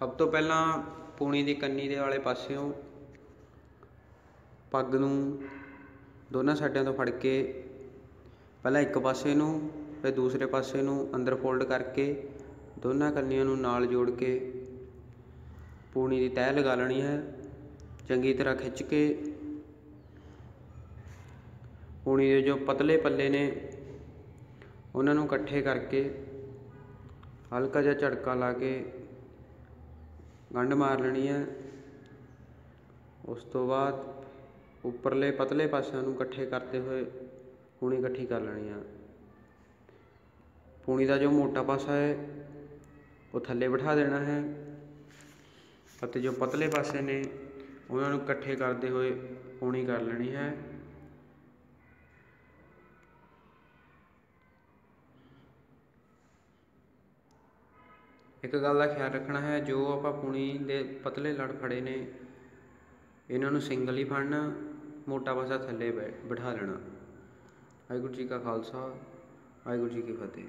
ਸਭ ਤੋਂ ਪਹਿਲਾਂ ਪੂਣੀ ਦੀ ਕੰਨੀ ਦੇ ਵਾਲੇ ਪਾਸਿਓਂ ਪੱਗ ਨੂੰ ਦੋਨਾਂ ਸਾਈਡਾਂ ਤੋਂ ਫੜ ਕੇ ਪਹਿਲਾਂ ਇੱਕ ਪਾਸੇ ਨੂੰ, ਫਿਰ ਦੂਸਰੇ ਪਾਸੇ ਨੂੰ ਅੰਦਰ ਫੋਲਡ ਕਰਕੇ ਦੋਨਾਂ ਕੰਨੀਆਂ ਨੂੰ ਨਾਲ ਜੋੜ ਕੇ ਪੂਣੀ ਦੀ ਤਹਿ ਲਗਾ ਲੈਣੀ ਹੈ। ਚੰਗੀ ਤਰ੍ਹਾਂ ਖਿੱਚ ਕੇ ਪੂਣੀ ਦੇ ਜੋ ਪਤਲੇ ਪੱਲੇ ਨੇ, ਉਹਨਾਂ ਨੂੰ ਇਕੱਠੇ ਕਰਕੇ ਹਲਕਾ ਜਿਹਾ ਝਟਕਾ ਲਾ ਕੇ ਗੰਢ ਮਾਰ ਲੈਣੀ ਹੈ। ਉਸ ਤੋਂ ਬਾਅਦ ਉੱਪਰਲੇ ਪਤਲੇ ਪਾਸਿਆਂ ਨੂੰ ਇਕੱਠੇ ਕਰਦੇ ਹੋਏ ਪੂਣੀ ਇਕੱਠੀ ਕਰ ਲੈਣੀ ਆ ਪੂਣੀ ਦਾ ਜੋ ਮੋਟਾ ਪਾਸਾ ਹੈ, ਉਹ ਥੱਲੇ ਬਿਠਾ ਦੇਣਾ ਹੈ ਅਤੇ ਜੋ ਪਤਲੇ ਪਾਸੇ ਨੇ, ਉਹਨਾਂ ਨੂੰ ਇਕੱਠੇ ਕਰਦੇ ਹੋਏ ਪੂਣੀ ਕਰ ਲੈਣੀ ਹੈ। ਇੱਕ ਗੱਲ ਦਾ ਖਿਆਲ ਰੱਖਣਾ ਹੈ, ਜੋ ਆਪਾਂ ਪੁਣੀ ਦੇ ਪਤਲੇ ਲੜ ਫੜੇ ਨੇ, ਇਹਨਾਂ ਨੂੰ ਸਿੰਗਲ ਹੀ ਫੜਨਾ, ਮੋਟਾ ਪਾਸਾ ਥੱਲੇ ਬੈ, ਬਿਠਾ ਲੈਣਾ। ਵਾਹਿਗੁਰੂ ਜੀ ਕਾ ਖਾਲਸਾ, ਵਾਹਿਗੁਰੂ ਜੀ ਕੀ ਫਤਿਹ।